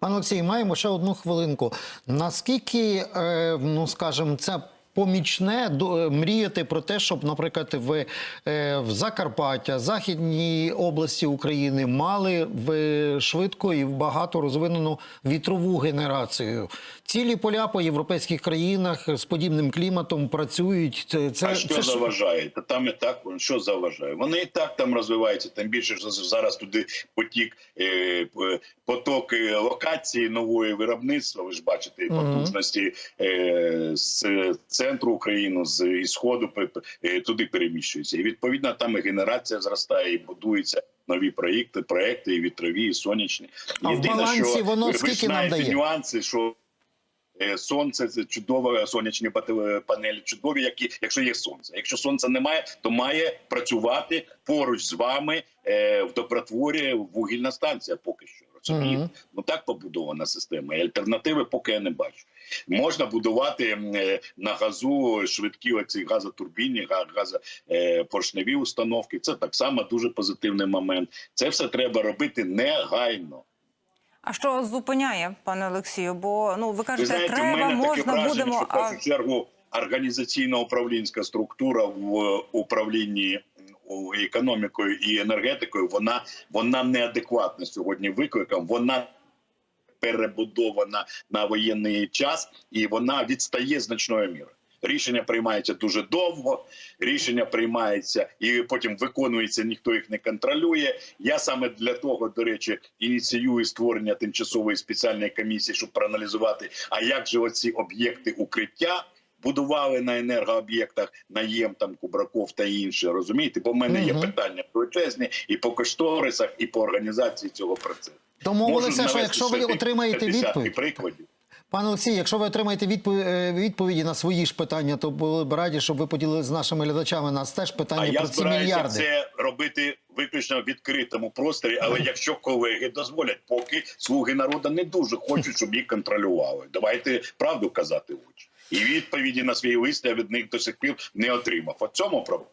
Пане Олексій, маємо ще одну хвилинку. Наскільки, е, ну скажімо, це помічне е, мріяти про те, щоб, наприклад, в, е, в Закарпаття, Західній області України мали в швидко і багато розвинену вітрову генерацію. Цілі поля по європейських країнах з подібним кліматом працюють. Це, це, а що це заважає? Та там і так що заважає? Вони і так там розвиваються. Тим більше що зараз туди потік е, поток локації нової виробництва. Ви ж бачите потужності з центру України, з сходу е, туди переміщуються. І відповідно там і генерація зростає, і будуються нові проєкти, проекти, і вітрові, і сонячні. А в балансі воно ви ж нам дає? нюанси, що Е, Сонце це чудове, сонячні бате- панелі чудові, які якщо є сонце. Якщо сонця немає, то має працювати поруч з вами е, в добротворі вугільна станція. Поки що розумієте? Мгм. Ну так побудована система. І альтернативи поки я не бачу. Можна будувати е, на газу швидкі оці газотурбінні, га- газопоршневі установки. Це так само дуже позитивний момент. Це все треба робити негайно. А що зупиняє, пане Олексію? Бо ну ви Ви кажете, знаєте, в треба, мене таке можна, враження, будемо. що в А першу чергу організаційно-управлінська структура в управлінні економікою і енергетикою, вона, вона неадекватна сьогодні викликам. Вона перебудована на воєнний час і вона відстає значною мірою. Рішення приймаються дуже довго. Рішення приймаються і потім виконується. Ніхто їх не контролює. Я саме для того, до речі, ініціюю створення тимчасової спеціальної комісії, щоб проаналізувати, а як же оці об'єкти укриття будували на енергооб'єктах, наєм там Кубраков та інше. Розумієте, бо в мене є питання величезні і по кошторисах, і по організації цього процесу. Домовилися, Можу що якщо ви отримаєте відповідь. прикладів. Пане Олексій, якщо ви отримаєте відповіді, відповіді на свої ж питання, то були б раді, щоб ви поділилися з нашими глядачами. Нас теж питання А про ці збираюся це робити виключно в відкритому просторі. Але якщо колеги дозволять, поки слуги народу не дуже хочуть, щоб їх контролювали. Давайте правду казати в очі. І відповіді на свій лист я від них до сих пір не отримав. От цьому проблема.